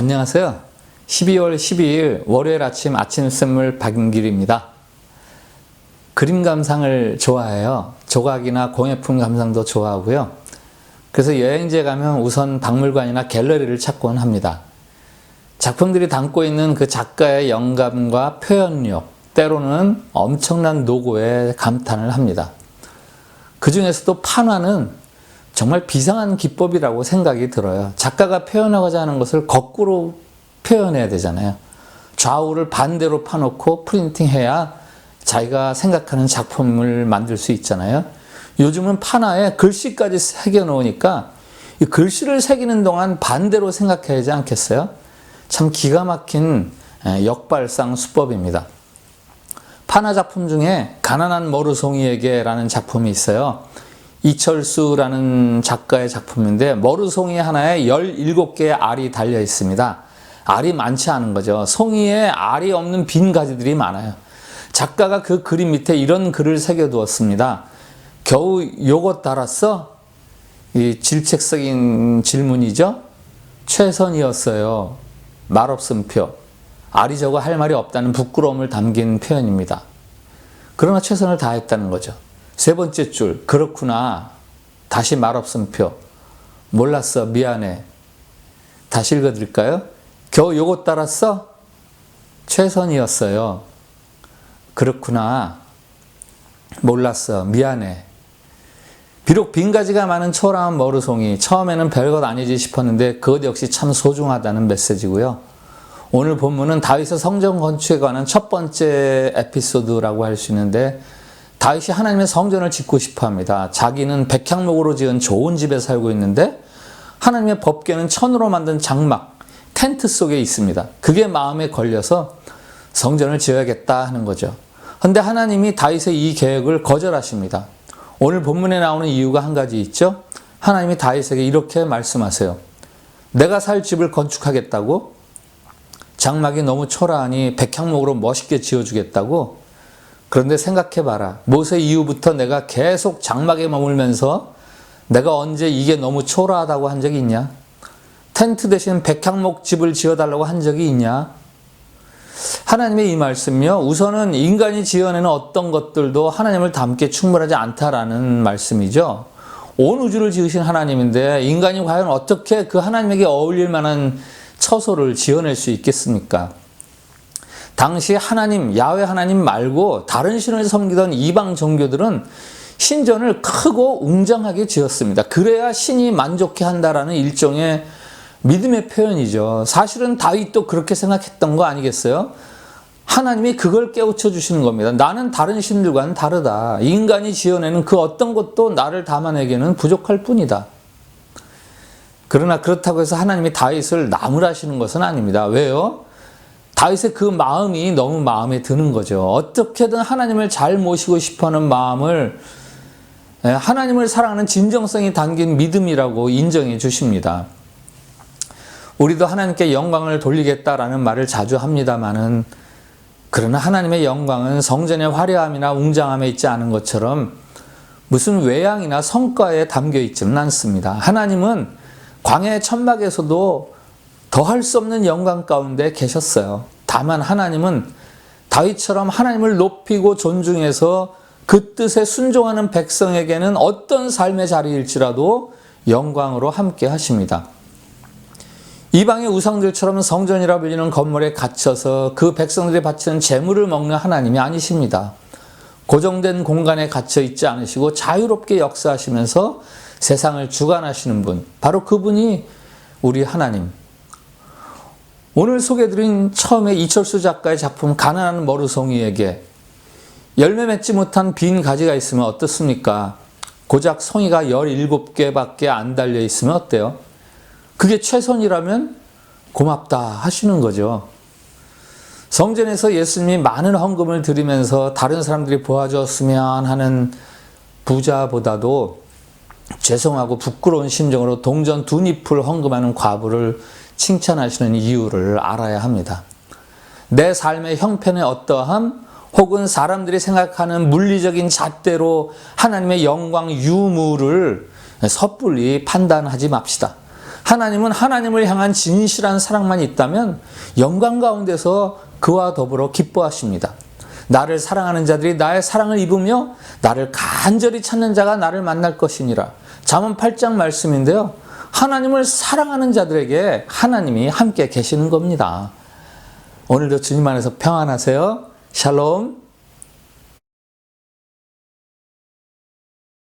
안녕하세요. 12월 12일 월요일 아침 아침 샘물 박인길입니다. 그림 감상을 좋아해요. 조각이나 공예품 감상도 좋아하고요. 그래서 여행지에 가면 우선 박물관이나 갤러리를 찾곤 합니다. 작품들이 담고 있는 그 작가의 영감과 표현력, 때로는 엄청난 노고에 감탄을 합니다. 그 중에서도 판화는 정말 비상한 기법이라고 생각이 들어요. 작가가 표현하고자 하는 것을 거꾸로 표현해야 되잖아요. 좌우를 반대로 파놓고 프린팅해야 자기가 생각하는 작품을 만들 수 있잖아요. 요즘은 판화에 글씨까지 새겨 놓으니까 이 글씨를 새기는 동안 반대로 생각해야 하지 않겠어요? 참 기가 막힌 역발상 수법입니다. 판화 작품 중에 가난한 머루송이에게라는 작품이 있어요. 이철수라는 작가의 작품인데 머루송이 하나에 17개의 알이 달려 있습니다. 알이 많지 않은 거죠. 송이에 알이 없는 빈 가지들이 많아요. 작가가 그 그림 밑에 이런 글을 새겨두었습니다. 겨우 요것 달았어? 이 질책적인 질문이죠? 최선이었어요. 말없음표. 알이 저거 할 말이 없다는 부끄러움을 담긴 표현입니다. 그러나 최선을 다했다는 거죠. 세 번째 줄, 그렇구나. 다시 말없음표. 몰랐어, 미안해. 다시 읽어드릴까요? 겨우 요것 따랐어? 최선이었어요. 그렇구나. 몰랐어, 미안해. 비록 빈가지가 많은 초라한 머루송이 처음에는 별것 아니지 싶었는데 그것 역시 참 소중하다는 메시지고요. 오늘 본문은 다윗의 성전 건축에 관한 첫 번째 에피소드라고 할 수 있는데 다윗이 하나님의 성전을 짓고 싶어 합니다. 자기는 백향목으로 지은 좋은 집에 살고 있는데 하나님의 법궤는 천으로 만든 장막, 텐트 속에 있습니다. 그게 마음에 걸려서 성전을 지어야겠다 하는 거죠. 근데 하나님이 다윗의 이 계획을 거절하십니다. 오늘 본문에 나오는 이유가 한 가지 있죠. 하나님이 다윗에게 이렇게 말씀하세요. 내가 살 집을 건축하겠다고 장막이 너무 초라하니 백향목으로 멋있게 지어주겠다고 그런데 생각해봐라. 모세 이후부터 내가 계속 장막에 머물면서 내가 언제 이게 너무 초라하다고 한 적이 있냐? 텐트 대신 백향목 집을 지어달라고 한 적이 있냐? 하나님의 이 말씀이요. 우선은 인간이 지어내는 어떤 것들도 하나님을 닮게 충분하지 않다라는 말씀이죠. 온 우주를 지으신 하나님인데 인간이 과연 어떻게 그 하나님에게 어울릴 만한 처소를 지어낼 수 있겠습니까? 당시 하나님, 야외 하나님 말고 다른 신을 섬기던 이방 종교들은 신전을 크고 웅장하게 지었습니다. 그래야 신이 만족해 한다라는 일종의 믿음의 표현이죠. 사실은 다윗도 그렇게 생각했던 거 아니겠어요? 하나님이 그걸 깨우쳐 주시는 겁니다. 나는 다른 신들과는 다르다. 인간이 지어내는 그 어떤 것도 나를 담아내기는 부족할 뿐이다. 그러나 그렇다고 해서 하나님이 다윗을 나무라시는 것은 아닙니다. 왜요? 다윗의 그 마음이 너무 마음에 드는 거죠. 어떻게든 하나님을 잘 모시고 싶어하는 마음을 예, 하나님을 사랑하는 진정성이 담긴 믿음이라고 인정해 주십니다. 우리도 하나님께 영광을 돌리겠다라는 말을 자주 합니다만은 그러나 하나님의 영광은 성전의 화려함이나 웅장함에 있지 않은 것처럼 무슨 외양이나 성과에 담겨 있지는 않습니다. 하나님은 광야의 천막에서도 더할 수 없는 영광 가운데 계셨어요. 다만 하나님은 다윗처럼 하나님을 높이고 존중해서 그 뜻에 순종하는 백성에게는 어떤 삶의 자리일지라도 영광으로 함께 하십니다. 이방의 우상들처럼 성전이라 불리는 건물에 갇혀서 그 백성들이 바치는 재물을 먹는 하나님이 아니십니다. 고정된 공간에 갇혀 있지 않으시고 자유롭게 역사하시면서 세상을 주관하시는 분, 바로 그분이 우리 하나님. 오늘 소개드린 처음에 이철수 작가의 작품 가난한 머루송이에게 열매 맺지 못한 빈 가지가 있으면 어떻습니까? 고작 송이가 17개밖에 안 달려 있으면 어때요? 그게 최선이라면 고맙다 하시는 거죠. 성전에서 예수님이 많은 헌금을 드리면서 다른 사람들이 보아줬으면 하는 부자보다도 죄송하고 부끄러운 심정으로 동전 두 잎을 헌금하는 과부를 칭찬하시는 이유를 알아야 합니다. 내 삶의 형편의 어떠함 혹은 사람들이 생각하는 물리적인 잣대로 하나님의 영광 유무를 섣불리 판단하지 맙시다. 하나님은 하나님을 향한 진실한 사랑만 있다면 영광 가운데서 그와 더불어 기뻐하십니다. 나를 사랑하는 자들이 나의 사랑을 입으며 나를 간절히 찾는 자가 나를 만날 것이니라. 잠언 8장 말씀인데요. 하나님을 사랑하는 자들에게 하나님이 함께 계시는 겁니다. 오늘도 주님 안에서 평안하세요. 샬롬.